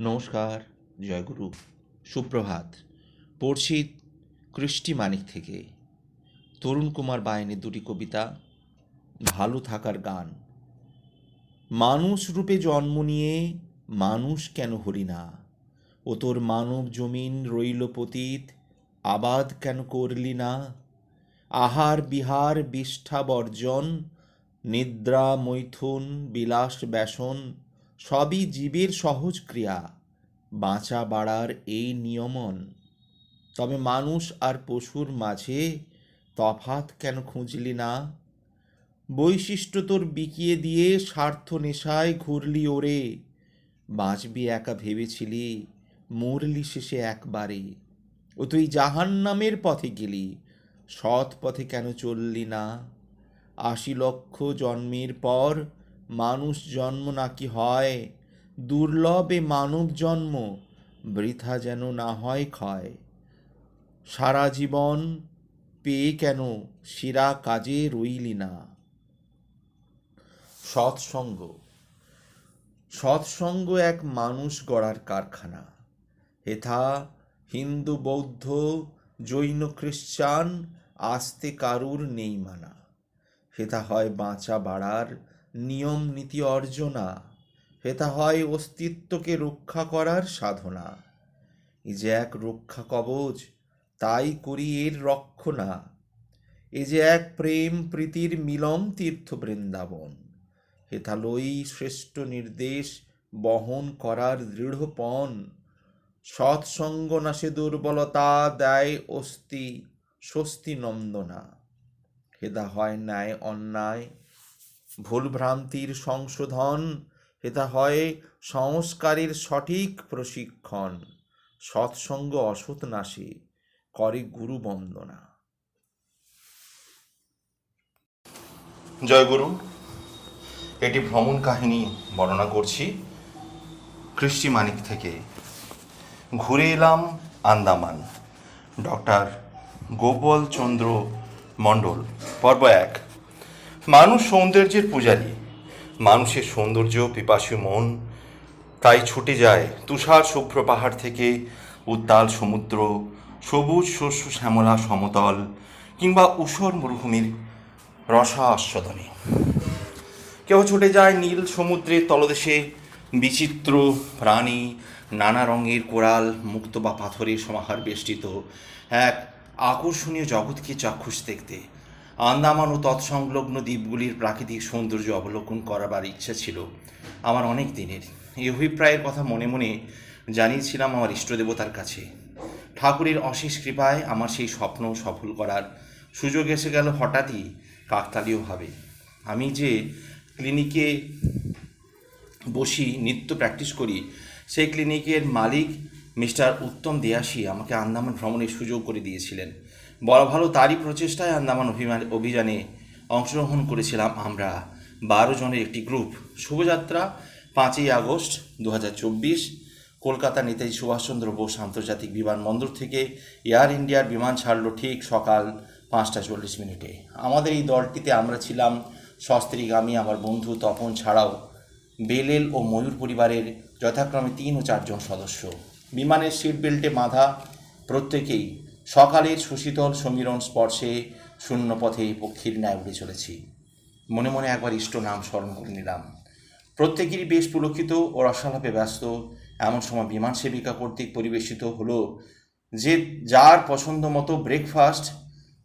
নমস্কার, জয়গুরু। সুপ্রভাত। পড়ছি কৃষ্টি মানিক থেকে। তরুণ কুমার বাহিনীর দুটি কবিতা, ভালো থাকার গান। মানুষ রূপে জন্ম নিয়ে মানুষ কেন হলি না? ও তোর মানব জমিন রইল পতীত, আবাদ কেন করলি না? আহার বিহার বিষ্ঠা বর্জন, নিদ্রা, মৈথুন, বিলাস, ব্যসন সবই জীবের সহজ ক্রিয়া। বাঁচা বাড়ার এই নিয়মন। তবে মানুষ আর পশুর মাঝে তফাত কেন খুঁজলি না? বৈশিষ্ট্য তোর বিকিয়ে দিয়ে স্বার্থ নেশায় ঘুরলি ওরে। বাঁচবি একা ভেবেছিলি, মরলি শেষে একবারে। ও তুই জাহান্নামের পথে গেলি, সৎ পথে কেন চললি না? আশি লক্ষ জন্মের পর মানুষ জন্ম নাকি হয়? দুর্লভ এ মানব জন্ম, বৃথা যেন না হয় ক্ষয়। সারা জীবন পেয়ে কেন শিরা কাজে রইলি না? সৎসঙ্গ। সৎসঙ্গ এক মানুষ গড়ার কারখানা। হেথা হিন্দু, বৌদ্ধ, জৈন খ্রিস্টান আস্তে কারুর নেই মানা। হেথা হয় বাঁচা বাড়ার নিয়ম, নীতি অর্জনা হেথা হয় অস্তিত্বকে রক্ষা করার সাধনা। এই যে এক রক্ষা কবচ, তাই করি এর রক্ষণা। এ যে এক প্রেম প্রীতির মিলম তীর্থ বৃন্দাবন হেথা লই শ্রেষ্ঠ নির্দেশ বহন করার দৃঢ়পণ সৎসঙ্গ নাশে দুর্বলতা দেয় অস্তি স্বস্তি নন্দনা। হেদা হয় ন্যায় অন্যায় ভুলভ্রান্তির সংশোধন এটা হয় সংস্কারের সঠিক প্রশিক্ষণ। সৎসঙ্গ অসৎ নাশে, করে গুরু বন্দনা। জয়গুরু এটি ভ্রমণ কাহিনী বর্ণনা করছি কৃষ্টি মানিক থেকে। ঘুরে এলাম আন্দামান। ডক্টর গোপাল চন্দ্র মণ্ডল, পর্ব এক। মানুষ সৌন্দর্যের পূজারী। মানুষের সৌন্দর্য, পিপাসী মন, তাই ছুটে যায় তুষার শুভ্র পাহাড় থেকে উত্তাল সমুদ্র, সবুজ শস্য শ্যামলা সমতল কিংবা ঊষর মরুভূমির রসা আস্বাদনে কেউ ছুটে যায় নীল সমুদ্রের তলদেশে, বিচিত্র প্রাণী, নানা রঙের কোরাল মুক্ত বা পাথরের সমাহার বেষ্টিত এক আকর্ষণীয় জগৎকে চাক্ষুষ দেখতে। আন্দামান ও তৎসংলগ্ন দ্বীপগুলির প্রাকৃতিক সৌন্দর্য অবলোকন করাবার ইচ্ছা ছিল আমার অনেক দিনের। এই অভিপ্রায়ের কথা মনে মনে জানিয়েছিলাম আমার ইষ্টদেবতার কাছে। ঠাকুরের অশেষ কৃপায় আমার সেই স্বপ্ন সফল করার সুযোগ এসে গেল হঠাৎই কাকতালীয়ভাবে আমি যে ক্লিনিকে বসি, নিত্য প্র্যাকটিস করি, সেই ক্লিনিকের মালিক মিস্টার উত্তম দিয়াসী আমাকে আন্দামান ভ্রমণের সুযোগ করে দিয়েছিলেন। বলা ভালো তারই প্রচেষ্টায় আন্দামান অভিমান, অভিযানে অংশগ্রহণ করেছিলাম আমরা। বারো জনের একটি গ্রুপ। শুভযাত্রা, পাঁচই আগস্ট দু হাজার চব্বিশ। কলকাতা নেতাজি সুভাষচন্দ্র বোস আন্তর্জাতিক বিমানবন্দর থেকে এয়ার ইন্ডিয়ার বিমান ছাড়লো ঠিক সকাল পাঁচটা চল্লিশ মিনিটে। আমাদের এই দলটিতে আমরা ছিলাম সস্ত্রীগামী। আমার বন্ধু তপন ছাড়াও বেলেল ও ময়ূর পরিবারের যথাক্রমে তিন ও চারজন সদস্য। বিমানের সিট বেল্টে বাঁধা প্রত্যেকেই সকালের সুশীতল সমীরণ স্পর্শে শূন্য পথে পক্ষীর ন্যায় উড়ে চলেছি। মনে মনে একবার ইষ্ট নাম স্মরণ করে নিলাম। প্রত্যেকেরই বেশ পুলক্ষিত ও রসালাপে ব্যস্ত। এমন সময় বিমান সেবিকা কর্তৃক পরিবেশিত হলো যে যার পছন্দ মতো ব্রেকফাস্ট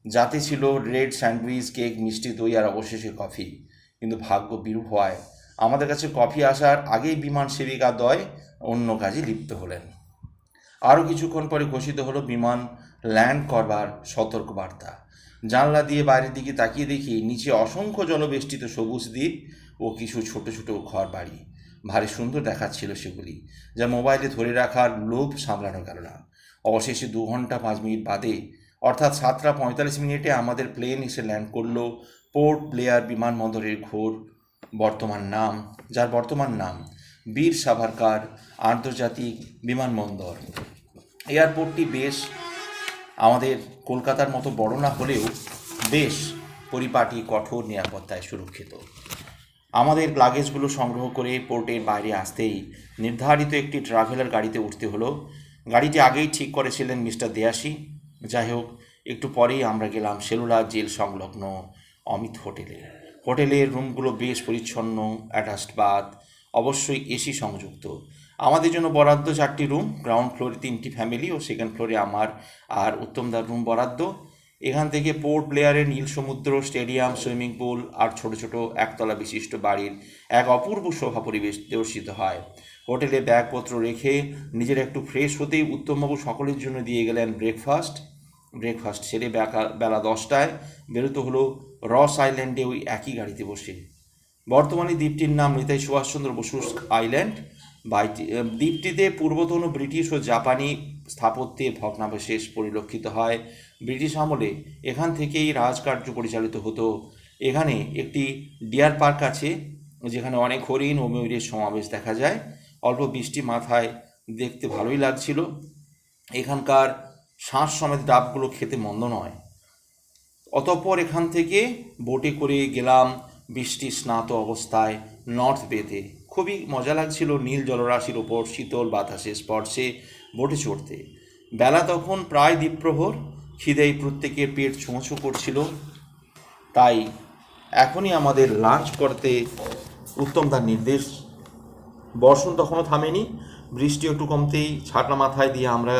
যাতে ছিল রেড স্যান্ডউইচ কেক মিষ্টি দই আর অবশেষে কফি কিন্তু ভাগ্য বিরূপ হওয়ায় আমাদের কাছে কফি আসার আগেই বিমান সেবিকা দয় অন্য কাজে লিপ্ত হলেন। আরও কিছুক্ষণ পরে ঘোষিত হলো বিমান ল্যান্ড করবার সতর্কবার্তা। জানলা দিয়ে বাইরের দিকে তাকিয়ে দেখি নিচে অসংখ্য জনবেষ্টিত সবুজ দ্বীপ ও কিছু ছোট ছোট ঘর বাড়ি ভারী সুন্দর দেখাচ্ছিল সেগুলি, যা মোবাইলে ধরে রাখার লোভ সামলানো গেল না। অবশেষে দু ঘণ্টা পাঁচ মিনিট বাদে, অর্থাৎ সাতটা পঁয়তাল্লিশ মিনিটে আমাদের প্লেন এসে ল্যান্ড করল পোর্ট প্লেয়ার বিমানবন্দরের ঘোর বর্তমান নাম, যার বর্তমান নাম বীর সাভারকার আন্তর্জাতিক বিমানবন্দর। এয়ারপোর্টটি বেশ আমাদের কলকাতার মতো বড় না হলেও বেশ পরিপাটি, কঠোর নিরাপত্তায় সুরক্ষিত। আমাদের লাগেজগুলো সংগ্রহ করে পোর্টের বাইরে আসতেই নির্ধারিত একটি ট্রাভেলার গাড়িতে উঠতে হলো। গাড়িটি আগেই ঠিক করেছিলেন মিস্টার দেয়াসি যাই হোক, একটু পরেই আমরা গেলাম সেলুলার জেল সংলগ্ন অমিত হোটেলে। হোটেলের রুমগুলো বেশ পরিচ্ছন্ন অ্যাটাচড বাথ অবশ্যই এসি সংযুক্ত। আমাদের জন্য বরাদ্দ চারটি রুম গ্রাউন্ড ফ্লোরে তিনটি ফ্যামিলি ও সেকেন্ড ফ্লোরে আমার আর উত্তমদার রুম বরাদ্দ। এখান থেকে পোর্ট ব্লেয়ারের নীল সমুদ্র স্টেডিয়াম সুইমিং পুল আর ছোট ছোট একতলা বিশিষ্ট বাড়ির এক অপূর্ব শোভা পরিবেশ দর্শিত হয়। হোটেলে ব্যাগপত্র রেখে নিজের একটু ফ্রেশ হতেই উত্তমবাবু সকলের জন্য দিয়ে গেলেন ব্রেকফাস্ট ব্রেকফাস্ট সেরে বেলা দশটায় বেরোতে হলো রস আইল্যান্ডে ওই একই গাড়িতে বসে। বর্তমানে দ্বীপটির নাম নেতাজি সুভাষচন্দ্র বসু আইল্যান্ড দ্বীপটিতে পূর্বতন ব্রিটিশ ও জাপানি স্থাপত্যের ভগ্নাবশেষ পরিলক্ষিত হয়। ব্রিটিশ আমলে এখান থেকেই রাজকার্য পরিচালিত হতো। এখানে একটি ডিয়ার পার্ক আছে, যেখানে অনেক হরিণ ও ময়ূরের সমাবেশ দেখা যায়। অল্প বৃষ্টি মাথায় দেখতে ভালোই লাগছিল। এখানকার শ্বাস সমেত ডাবগুলো খেতে মন্দ নয়। অতঃপর এখান থেকে বোটে করে গেলাম বৃষ্টি স্নাত অবস্থায় নর্থ বেতে। খুবই মজা লাগছিল নীল জলরাশির ওপর শীতল বাতাসে স্পর্শে বোটে চড়তে। বেলা তখন প্রায় দ্বীপ্রহর, খিদেই প্রত্যেকের পেট ছোঁচো করছিল। তাই এখনই আমাদের লাঞ্চ করতে উত্তম তার নির্দেশ। বর্ষণ তখনও থামেনি, বৃষ্টি একটু কমতেই ছাটা মাথায় দিয়ে আমরা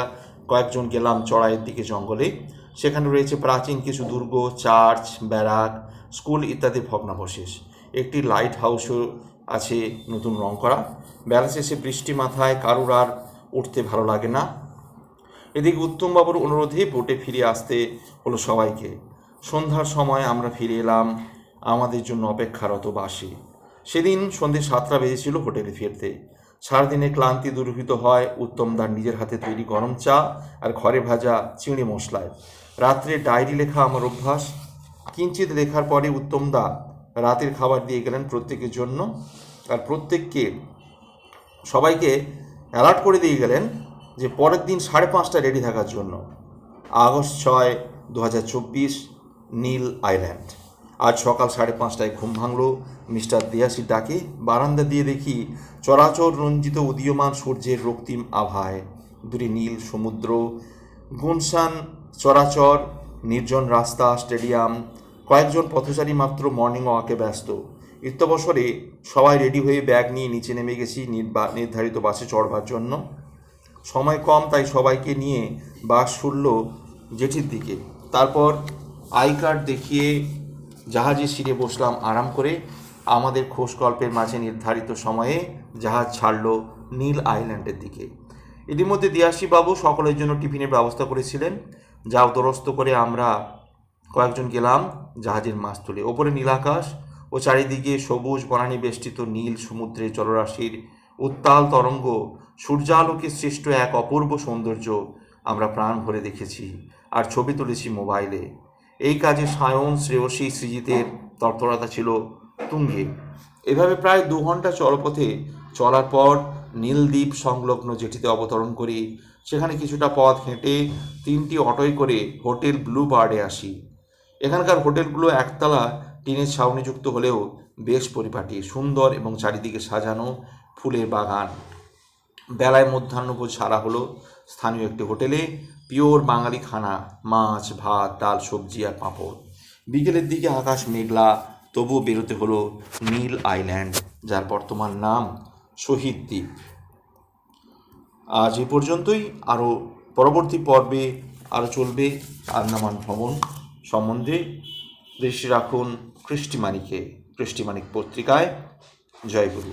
কয়েকজন গেলাম চড়াইয়ের দিকে জঙ্গলে। সেখানে রয়েছে প্রাচীন কিছু দুর্গ, চার্চ, ব্যারাক, স্কুল ইত্যাদি ভগ্নাবশেষ। একটি লাইট হাউসও আছে নতুন রং করা। বেলা শেষে বৃষ্টি মাথায় কারুর আর উঠতে ভালো লাগে না। এদিকে উত্তমবাবুর অনুরোধে বোটে ফিরে আসতে হলো সবাইকে। সন্ধ্যার সময় আমরা ফিরে এলাম আমাদের জন্য অপেক্ষারত বাসে। সেদিন সন্ধে সাতটা বেজেছিল হোটেলে ফিরতে। সারাদিনের ক্লান্তি দূরীভূত হয়, উত্তমদার নিজের হাতে তৈরি গরম চা আর ঘরে ভাজা চিংড়ি মশলায়। রাত্রে ডায়েরি লেখা আমার অভ্যাস। কিঞ্চিত লেখার পরে উত্তমদা রাতের খাবার দিয়ে গেলেন প্রত্যেকের জন্য। আর প্রত্যেককে, সবাইকে অ্যালার্ট করে দিয়ে গেলেন যে পরের দিন সাড়ে পাঁচটা রেডি থাকার জন্য। আগস্ট ছয় দু নীল আইল্যান্ড আজ সকাল সাড়ে পাঁচটায় ঘুম ভাঙল। মিস্টার দিয়াসির ডাকে বারান্দা দিয়ে দেখি চরাচর রঞ্জিত উদীয়মান সূর্যের রক্তিম আভায়। দূরে নীল সমুদ্র, গুনসান চরাচর, নির্জন রাস্তা, স্টেডিয়াম কয়েকজন পথচারী মাত্র মর্নিং ওয়াকে ব্যস্ত। ইত্যবসরে সবাই রেডি হয়ে ব্যাগ নিয়ে নিচে নেমে গেছি নির্ধারিত বাসে চড়বার জন্য। সময় কম, তাই সবাইকে নিয়ে বাস ছুটল জেঠির দিকে। তারপর আই কার্ড দেখিয়ে জাহাজে সিটে বসলাম আরাম করে। আমাদের খোশ গল্পের মাঝে নির্ধারিত সময়ে জাহাজ ছাড়ল নীল আইল্যান্ডের দিকে। ইতিমধ্যে দিয়াসী বাবু সকলের জন্য টিফিনের ব্যবস্থা করেছিলেন। যা দরস্ত করে আমরা কয়েকজন গেলাম, জাহাজের মাছ তুলে ওপরে নীলাকাশ ও চারিদিকে সবুজ বনানী বেষ্টিত নীল সমুদ্রের জলরাশির উত্তাল তরঙ্গ, সূর্যালোকে সৃষ্ট এক অপূর্ব সৌন্দর্য আমরা প্রাণ ভরে দেখেছি আর ছবি তুলেছি মোবাইলে। এই কাজে সায়ন শ্রেয়সী সৃজিতের তৎপরতা ছিল তুঙ্গে। এভাবে প্রায় দু ঘণ্টা চলপথে চলার পর নীলদ্বীপ সংলগ্ন জেটিতে অবতরণ করি, সেখানে কিছুটা পথ হেঁটে তিনটি অটোয় করে হোটেল ব্লু বার্ডে আসি। এখানকার হোটেলগুলো একতলা টিনের ছাউনিযুক্ত হলেও বেশ পরিপাটি, সুন্দর এবং চারিদিকে সাজানো ফুলের বাগান। বেলায় মধ্যাহ্নভোজ সারা হলো স্থানীয় একটি হোটেলে পিওর বাঙালি খানা, মাছ, ভাত, ডাল, সবজি আর পাঁপড়। বিকেলের দিকে আকাশ মেঘলা, তবুও বেরোতে হলো নীল আইল্যান্ড, যার বর্তমান নাম শহীদ দ্বীপ। আজ এ পর্যন্তই। আরও পরবর্তী পর্বে আরও চলবে আন্দামান ভ্রমণ। সম্বন্ধে দৃষ্টি রাখুন কৃষ্টিমানিকে কৃষ্টিমানিক পত্রিকায়। জয়গুরু